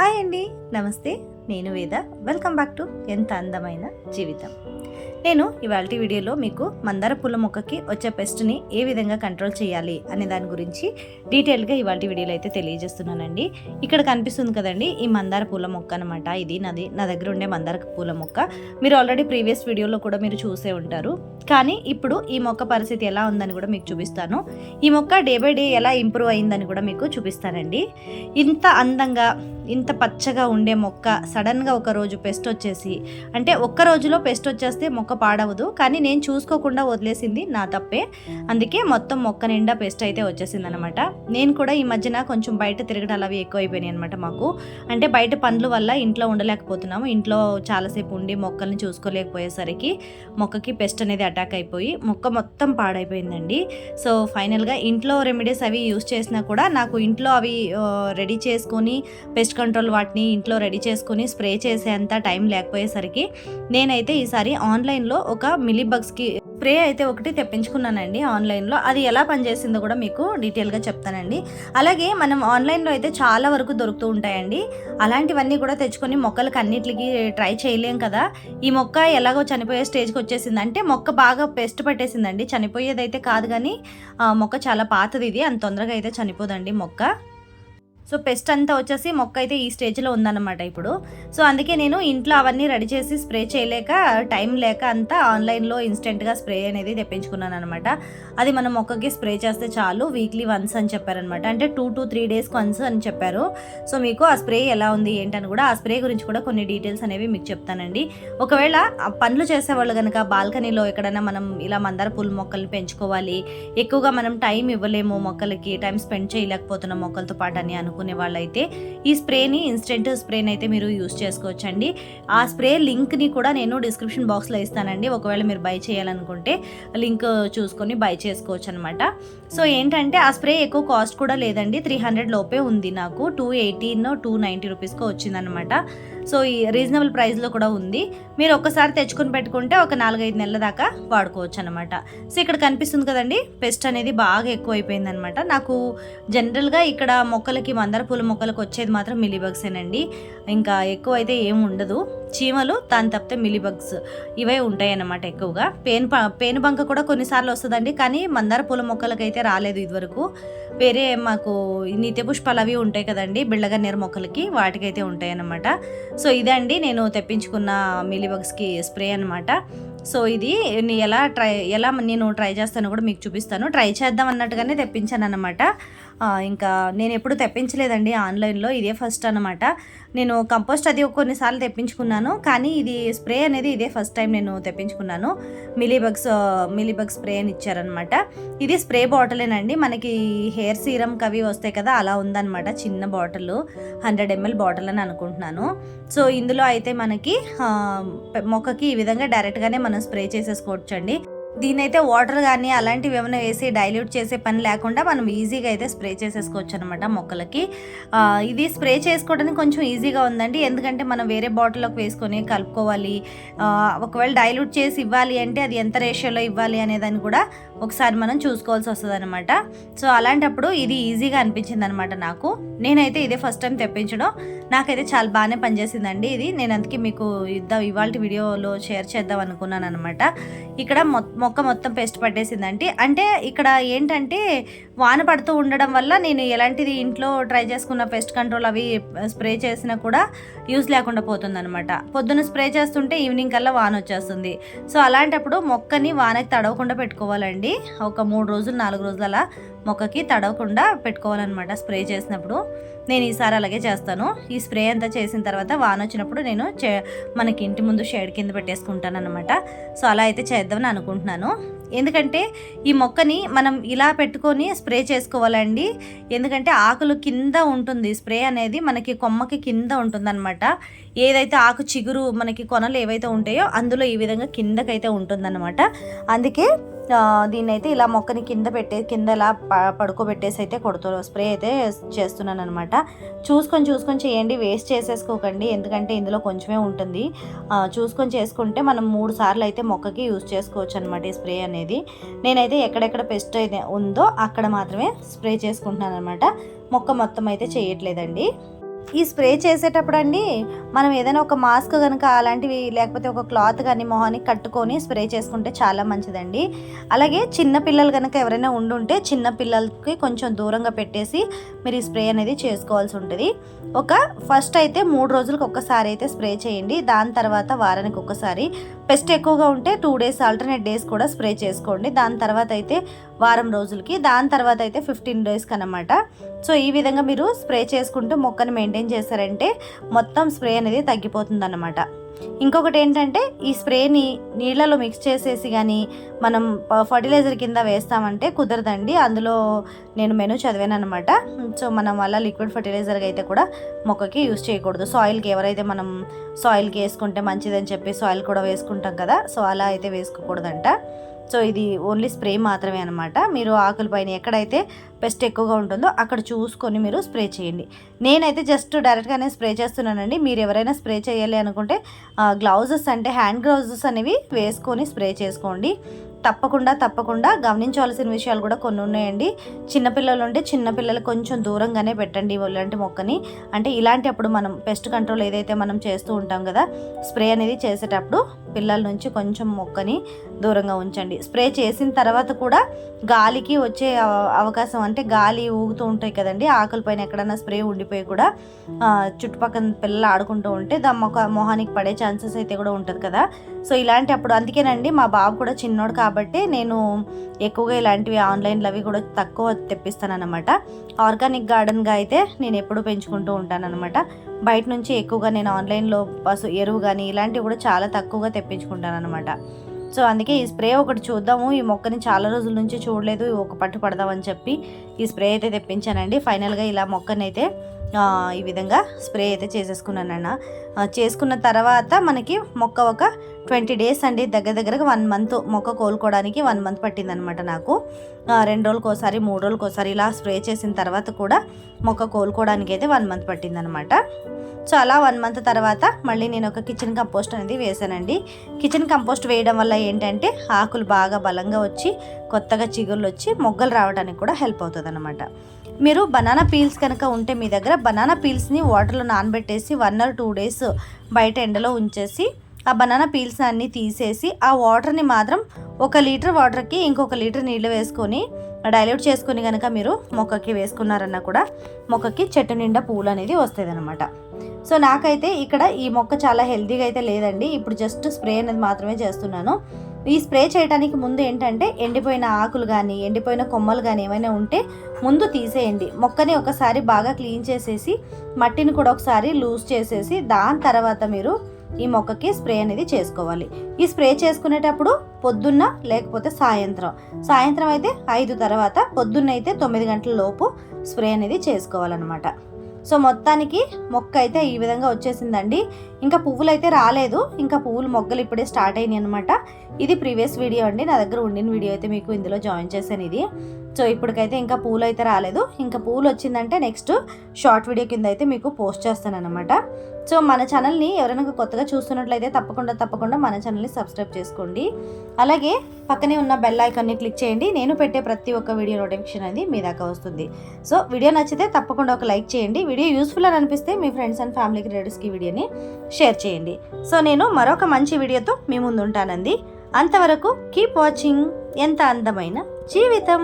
Hi అండి. నమస్తే. నేను వేద. వెల్కమ్ బ్యాక్ టు ఎంత అందమైన జీవితం. నేను ఇవాళ వీడియోలో మీకు మందార పూల మొక్కకి వచ్చే పెస్ట్ని ఏ విధంగా కంట్రోల్ చేయాలి అనే దాని గురించి డీటెయిల్గా ఇవాళ వీడియోలో అయితే తెలియజేస్తున్నానండి. ఇక్కడ కనిపిస్తుంది కదండి ఈ మందార పూల మొక్క అనమాట ఇది నాది నా దగ్గర ఉండే మందార పూల మొక్క. మీరు ఆల్రెడీ ప్రీవియస్ వీడియోలో కూడా మీరు చూసే ఉంటారు. కానీ ఇప్పుడు ఈ మొక్క పరిస్థితి ఎలా ఉందని కూడా మీకు చూపిస్తాను. ఈ మొక్క డే బై డే ఎలా ఇంప్రూవ్ అయిందని కూడా మీకు చూపిస్తానండి. ఇంత అందంగా ఇంత పచ్చగా ఉండే మొక్క సడన్గా ఒక రోజు పెస్ట్ వచ్చేసి అంటే ఒక్క రోజులో పెస్ట్ వచ్చేస్తే మొక్క పాడవదు కానీ నేను చూసుకోకుండా వదిలేసింది నా తప్పే. అందుకే మొత్తం మొక్క నిండా పెస్ట్ అయితే వచ్చేసింది అనమాట నేను కూడా ఈ మధ్యన కొంచెం బయట తిరగడాలు అవి ఎక్కువ అయిపోయినాయి అనమాట మాకు. అంటే బయట పనుల వల్ల ఇంట్లో ఉండలేకపోతున్నాము. ఇంట్లో చాలాసేపు ఉండి మొక్కల్ని చూసుకోలేకపోయేసరికి మొక్కకి పెస్ట్ అనేది అటాక్ అయిపోయి మొక్క మొత్తం పాడైపోయిందండి. సో ఫైనల్గా ఇంట్లో రెమెడీస్ అవి యూస్ చేసినా కూడా నాకు ఇంట్లో అవి రెడీ చేసుకొని పెస్ట్ కంట్రోల్ వాటిని ఇంట్లో రెడీ చేసుకొని స్ప్రే చేసేంత టైం లేకపోయేసరికి నేనైతే ఈసారి ఆన్లైన్ ఆన్లైన్లో ఒక మిలీ బగ్స్కి స్ప్రే అయితే ఒకటి తెప్పించుకున్నానండి ఆన్లైన్లో. అది ఎలా పనిచేసిందో కూడా మీకు డీటెయిల్గా చెప్తానండి. అలాగే మనం ఆన్లైన్లో అయితే చాలా వరకు దొరుకుతూ ఉంటాయండి. అలాంటివన్నీ కూడా తెచ్చుకొని మొక్కలకు అన్నిటికి ట్రై చేయలేం కదా. ఈ మొక్క ఎలాగో చనిపోయే స్టేజ్కి వచ్చేసింది అంటే మొక్క బాగా పెస్ట్ పట్టేసిందండి. చనిపోయేదైతే కాదు కానీ ఆ, మొక్క చాలా పాతది ఇది. అంత తొందరగా అయితే చనిపోదండి మొక్క. సో పెస్ట్ అంతా వచ్చేసి మొక్క అయితే ఈ స్టేజ్లో ఉందన్నమాట ఇప్పుడు. సో అందుకే నేను ఇంట్లో అవన్నీ రెడీ చేసి స్ప్రే చేయలేక టైం లేక అంతా ఆన్లైన్లో ఇన్స్టెంట్గా స్ప్రే అనేది తెప్పించుకున్నాను అనమాట అది మన మొక్కకి స్ప్రే చేస్తే చాలు వీక్లీ వన్స్ అని చెప్పారనమాట అంటే టూ టు త్రీ డేస్కి వన్స్ అని చెప్పారు. సో మీకు ఆ స్ప్రే ఎలా ఉంది ఏంటని కూడా ఆ స్ప్రే గురించి కూడా కొన్ని డీటెయిల్స్ అనేవి మీకు చెప్తానండి. ఒకవేళ పనులు చేసేవాళ్ళు కనుక బాల్కనీలో ఎక్కడైనా మనం ఇలా మందార పూల మొక్కల్ని పెంచుకోవాలి ఎక్కువగా మనం టైం ఇవ్వలేము మొక్కలకి టైం స్పెండ్ చేయలేకపోతున్నాం మొక్కలతో పాటు అని అనుకునే వాళ్ళైతే ఈ స్ప్రేని ఇన్స్టెంట్ స్ప్రేని అయితే మీరు యూస్ చేసుకోవచ్చండి. ఆ స్ప్రే లింక్ని కూడా నేను డిస్క్రిప్షన్ బాక్స్లో ఇస్తానండి. ఒకవేళ మీరు బై చేయాలనుకుంటే లింక్ చూసుకొని బై చేసుకోవచ్చు అనమాట సో ఏంటంటే ఆ స్ప్రే ఎక్కువ కాస్ట్ కూడా లేదండి. త్రీ హండ్రెడ్ లోపే ఉంది నాకు. టూ ఎయిటీన్ టూ నైంటీ రూపీస్కి వచ్చిందనమాట. సో ఈ రీజనబుల్ ప్రైస్లో కూడా ఉంది. మీరు ఒక్కసారి తెచ్చుకొని పెట్టుకుంటే ఒక నాలుగైదు నెలల దాకా వాడుకోవచ్చు అనమాట సో ఇక్కడ కనిపిస్తుంది కదండి పెస్ట్ అనేది బాగా ఎక్కువైపోయింది అనమాట నాకు జనరల్గా ఇక్కడ మొక్కలకి మందార పూల మొక్కలకు వచ్చేది మాత్రం మిలీబగ్సేనండి. ఇంకా ఎక్కువ అయితే ఏం ఉండదు. చీమలు దాని తప్పితే మిలీబగ్స్ ఇవే ఉంటాయి అన్నమాట ఎక్కువగా. పేను ప- పేను బంక కూడా కొన్నిసార్లు వస్తుందండి కానీ మందార పూల మొక్కలకైతే రాలేదు ఇదివరకు. వేరే మాకు నిత్య పుష్పాలు అవి ఉంటాయి కదండి బిళ్ళగన్నేరు మొక్కలకి వాటికైతే ఉంటాయి అన్నమాట సో ఇదండి నేను తెప్పించుకున్న మిలీబగ్స్కి స్ప్రే అనమాట సో ఇది ఎలా ట్రై ఎలా నేను ట్రై చేస్తానో కూడా మీకు చూపిస్తాను. ట్రై చేద్దాం అన్నట్టుగానే తెప్పించాను అనమాట ఇంకా నేను ఎప్పుడు తెప్పించలేదండి ఆన్లైన్లో ఇదే ఫస్ట్ అనమాట నేను కంపోస్ట్ అది కొన్నిసార్లు తెప్పించుకున్నాను కానీ ఇది స్ప్రే అనేది ఇదే ఫస్ట్ టైం నేను తెప్పించుకున్నాను. మిలీబగ్స్ మిలీబగ్ స్ప్రే అని ఇచ్చారనమాట ఇది స్ప్రే బాటిలేనండి మనకి హెయిర్ సీరం కవి వస్తాయి కదా అలా ఉందన్నమాట చిన్న బాటిల్ హండ్రెడ్ ఎంఎల్ బాటిల్ అని అనుకుంటున్నాను. సో ఇందులో అయితే మనకి మొక్కకి ఈ విధంగా డైరెక్ట్గానే మనం స్ప్రే చేసేసుకోవచ్చండి. దీనైతే వాటర్ కానీ అలాంటివి ఏమైనా వేసి డైల్యూట్ చేసే పని లేకుండా మనం ఈజీగా అయితే స్ప్రే చేసేసుకోవచ్చు అనమాట మొక్కలకి. ఇది స్ప్రే చేసుకోవడానికి కొంచెం ఈజీగా ఉందండి. ఎందుకంటే మనం వేరే బాటిల్లోకి వేసుకొని కలుపుకోవాలి. ఒకవేళ డైల్యూట్ చేసి ఇవ్వాలి అంటే అది ఎంత రేషియోలో ఇవ్వాలి అనేదాన్ని కూడా ఒకసారి మనం చూసుకోవాల్సి వస్తుంది అనమాట సో అలాంటప్పుడు ఇది ఈజీగా అనిపించింది అనమాట నాకు. నేనైతే ఇదే ఫస్ట్ టైం తెప్పించడం. నాకైతే చాలా బాగానే పనిచేసిందండి ఇది. నేను అందుకే మీకు ఇద్దాం ఇవాళ వీడియోలో షేర్ చేద్దాం అనుకున్నాను అనమాట ఇక్కడ మొ- మొక్క మొత్తం పెస్ట్ పట్టేసిందంటే అంటే ఇక్కడ ఏంటంటే వాన పడుతూ ఉండడం వల్ల నేను ఎలాంటిది ఇంట్లో ట్రై చేసుకున్న పెస్ట్ కంట్రోల్ అవి స్ప్రే చేసినా కూడా యూస్ లేకుండా పోతుందనమాట పొద్దున పొద్దున్న స్ప్రే చేస్తుంటే ఈవినింగ్ కల్లా వాన వచ్చేస్తుంది. సో అలాంటప్పుడు మొక్కని వానకి తడవకుండా పెట్టుకోవాలండి. ఒక మూడు రోజులు నాలుగు రోజులు అలా మొక్కకి తడవకుండా పెట్టుకోవాలన్నమాట స్ప్రే చేసినప్పుడు. నేను ఈసారి అలాగే చేస్తాను. ఈ స్ప్రే అంతా చేసిన తర్వాత వాన వచ్చినప్పుడు నేను చే మనకి ఇంటి ముందు షేడ్ కింద పెట్టేసుకుంటాను అనమాట సో అలా అయితే చేద్దామని అనుకుంటున్నాను. ఎందుకంటే ఈ మొక్కని మనం ఇలా పెట్టుకొని స్ప్రే చేసుకోవాలండి. ఎందుకంటే ఆకులు కింద ఉంటుంది. స్ప్రే అనేది మనకి కొమ్మకి కింద ఉంటుందన్నమాట. ఏదైతే ఆకు చిగురు మనకి కొనలు ఏవైతే ఉంటాయో అందులో ఈ విధంగా కిందకైతే ఉంటుందన్నమాట. అందుకే దీన్ని అయితే ఇలా మొక్కని కింద పెట్టే కింద ఇలా పడుకోబెట్టేసి అయితే కొడుతూ స్ప్రే అయితే చేస్తున్నాను అనమాట చూసుకొని చూసుకొని చేయండి. వేస్ట్ చేసేసుకోకండి. ఎందుకంటే ఇందులో కొంచెమే ఉంటుంది. చూసుకొని చేసుకుంటే మనం మూడు సార్లు అయితే మొక్కకి యూజ్ చేసుకోవచ్చు అనమాట ఈ స్ప్రే అనేది. నేనైతే ఎక్కడెక్కడ పెస్ట్ అయితే ఉందో అక్కడ మాత్రమే స్ప్రే చేసుకుంటున్నాను అనమాట మొక్క మొత్తం అయితే చేయట్లేదండి. ఈ స్ప్రే చేసేటప్పుడు అండి మనం ఏదైనా ఒక మాస్క్ కనుక అలాంటివి లేకపోతే ఒక క్లాత్ కానీ మొహానికి కట్టుకొని స్ప్రే చేసుకుంటే చాలా మంచిదండి. అలాగే చిన్న పిల్లలు కనుక ఎవరైనా ఉండుంటే చిన్న పిల్లలకి కొంచెం దూరంగా పెట్టేసి మీరు ఈ స్ప్రే అనేది చేసుకోవాల్సి ఉంటుంది. ఒక ఫస్ట్ అయితే మూడు రోజులకు ఒక్కసారి అయితే స్ప్రే చేయండి. దాని తర్వాత వారానికి ఒక్కసారి. పెస్ట్ ఎక్కువగా ఉంటే టూ డేస్ ఆల్టర్నేట్ డేస్ కూడా స్ప్రే చేసుకోండి. దాని తర్వాత అయితే వారం రోజులకి దాని తర్వాత అయితే ఫిఫ్టీన్ డేస్కి అనమాట సో ఈ విధంగా మీరు స్ప్రే చేసుకుంటూ మొక్కని మెయింటైన్ చేశారంటే మొత్తం స్ప్రే అనేది తగ్గిపోతుంది అనమాట ఇంకొకటి ఏంటంటే ఈ స్ప్రేని నీళ్ళలో మిక్స్ చేసేసి కానీ మనం ఫర్టిలైజర్ కింద వేస్తామంటే కుదరదండి. అందులో నేను మెను చదివాను అనమాట సో మనం అలా లిక్విడ్ ఫర్టిలైజర్గా అయితే కూడా మొక్కకి యూస్ చేయకూడదు. సాయిల్కి ఎవరైతే మనం సాయిల్కి వేసుకుంటే మంచిదని చెప్పి సాయిల్ కూడా వేసుకుంటాం కదా సో అలా అయితే వేసుకోకూడదంట. సో ఇది ఓన్లీ స్ప్రే మాత్రమే అనమాట మీరు ఆకుల పైన ఎక్కడైతే పెస్ట్ ఎక్కువగా ఉంటుందో అక్కడ చూసుకొని మీరు స్ప్రే చేయండి. నేనైతే జస్ట్ డైరెక్ట్గానే స్ప్రే చేస్తున్నానండి. మీరు ఎవరైనా స్ప్రే చేయాలి అనుకుంటే గ్లౌజెస్ అంటే హ్యాండ్ గ్లౌజెస్ అనేవి వేసుకొని స్ప్రే చేసుకోండి. తప్పకుండా తప్పకుండా గమనించవలసిన విషయాలు కూడా కొన్ని ఉన్నాయండి. చిన్నపిల్లలు ఉంటే చిన్నపిల్లలు కొంచెం దూరంగానే పెట్టండి ఇలాంటి మొక్కని. అంటే ఇలాంటి అప్పుడు మనం పెస్ట్ కంట్రోల్ ఏదైతే మనం చేస్తూ ఉంటాం కదా స్ప్రే అనేది చేసేటప్పుడు పిల్లల నుంచి కొంచెం మొక్కని దూరంగా ఉంచండి. స్ప్రే చేసిన తర్వాత కూడా గాలికి వచ్చే అవకాశం అంటే గాలి ఊగుతూ ఉంటాయి కదండి ఆకుల పైన ఎక్కడన్నా స్ప్రే ఉండిపోయి కూడా చుట్టుపక్కల పిల్లలు ఆడుకుంటూ ఉంటే దా మొక్క మొహానికి పడే ఛాన్సెస్ అయితే కూడా ఉంటుంది కదా. సో ఇలాంటి అప్పుడు అందుకేనండి మా బాబు కూడా చిన్నోడు కాబట్టి నేను ఎక్కువగా ఇలాంటివి ఆన్లైన్లో అవి కూడా తక్కువ తెప్పిస్తానమాట ఆర్గానిక్ గార్డెన్గా అయితే నేను ఎప్పుడు పెంచుకుంటూ ఉంటానన్నమాట. బయట నుంచి ఎక్కువగా నేను ఆన్లైన్లో పసు ఎరువు కానీ ఇలాంటివి కూడా చాలా తక్కువగా తెప్పించుకుంటానమాట సో అందుకే ఈ స్ప్రే ఒకటి చూద్దాము. ఈ మొక్కని చాలా రోజుల నుంచి చూడలేదు. ఒక పట్టు పడదామని చెప్పి ఈ స్ప్రే అయితే తెప్పించానండి. ఫైనల్గా ఇలా మొక్కనైతే అయితే ఈ విధంగా స్ప్రే అయితే చేసేసుకున్నానన్న చేసుకున్న తర్వాత మనకి మొక్క ఒక ట్వంటీ డేస్ అండి. దగ్గర దగ్గరగా వన్ మంత్ మొక్క కోలుకోవడానికి వన్ మంత్ పట్టిందనమాట నాకు. రెండు రోజులకోసారి మూడు రోజులకోసారి ఇలా స్ప్రే చేసిన తర్వాత కూడా మొక్క కోలుకోవడానికి అయితే వన్ మంత్ పట్టిందనమాట సో అలా వన్ మంత్ తర్వాత మళ్ళీ నేను ఒక కిచెన్ కంపోస్ట్ అనేది వేసానండి కిచెన్ కంపోస్ట్ వేయడం వల్ల ఏంటంటే ఆకులు బాగా బలంగా వచ్చి కొత్తగా చిగుళ్ళు వచ్చి మొగ్గలు రావడానికి కూడా హెల్ప్ అవుతుంది అనమాట మీరు బనానా పీల్స్ కనుక ఉంటే మీ దగ్గర బనానా పీల్స్ని వాటర్లో నానబెట్టేసి వన్ ఆర్ టూ డేస్ బయట ఎండలో ఉంచేసి ఆ బనానా పీల్స్ అన్నీ తీసేసి ఆ వాటర్ని మాత్రం ఒక లీటర్ వాటర్కి ఇంకొక లీటర్ నీళ్ళు వేసుకొని డైల్యూట్ చేసుకొని కనుక మీరు మొక్కకి వేసుకున్నారన్నా కూడా మొక్కకి చెట్టు నిండా పూలు అనేది వస్తుంది అనమాట సో నాకైతే ఇక్కడ ఈ మొక్క చాలా హెల్తీగా అయితే లేదండి. ఇప్పుడు జస్ట్ స్ప్రే అనేది మాత్రమే చేస్తున్నాను. ఈ స్ప్రే చేయడానికి ముందు ఏంటంటే ఎండిపోయిన ఆకులు కానీ ఎండిపోయిన కొమ్మలు కానీ ఏమైనా ఉంటే ముందు తీసేయండి. మొక్కని ఒకసారి బాగా క్లీన్ చేసేసి మట్టిని కూడా ఒకసారి లూజ్ చేసేసి దాని తర్వాత మీరు ఈ మొక్కకి స్ప్రే అనేది చేసుకోవాలి. ఈ స్ప్రే చేసుకునేటప్పుడు పొద్దున్న లేకపోతే సాయంత్రం. సాయంత్రం అయితే ఐదు తర్వాత పొద్దున్న అయితే తొమ్మిది గంటల లోపు స్ప్రే అనేది చేసుకోవాలన్నమాట. సో మొత్తానికి మొక్క అయితే ఈ విధంగా వచ్చేసిందండి. ఇంకా పువ్వులు అయితే రాలేదు. ఇంకా పువ్వులు మొగ్గలు ఇప్పుడే స్టార్ట్ అయినాయి అనమాట ఇది ప్రీవియస్ వీడియో అండి. నా దగ్గర ఉండిన వీడియో అయితే మీకు ఇందులో జాయిన్ చేశాను ఇది. సో ఇప్పటికైతే ఇంకా పూలు అయితే రాలేదు. ఇంకా పూలు వచ్చిందంటే నెక్స్ట్ షార్ట్ వీడియో కింద అయితే మీకు పోస్ట్ చేస్తాను అనమాట సో మన ఛానల్ని ఎవరైనా కొత్తగా చూస్తున్నట్లయితే తప్పకుండా తప్పకుండా మన ఛానల్ని సబ్స్క్రైబ్ చేసుకోండి. అలాగే పక్కనే ఉన్న బెల్ ఐకాన్ని క్లిక్ చేయండి. నేను పెట్టే ప్రతి ఒక్క వీడియో నోటిఫికేషన్ అనేది మీ దాకా వస్తుంది. సో వీడియో నచ్చితే తప్పకుండా ఒక లైక్ చేయండి. వీడియో యూస్ఫుల్ అని అనిపిస్తే మీ ఫ్రెండ్స్ అండ్ ఫ్యామిలీకి రిలేటివ్స్కి వీడియోని షేర్ చేయండి. సో నేను మరొక మంచి వీడియోతో మీ ముందు ఉంటానండి అంతవరకు కీప్ వాచింగ్ ఎంత అందమైన జీవితం!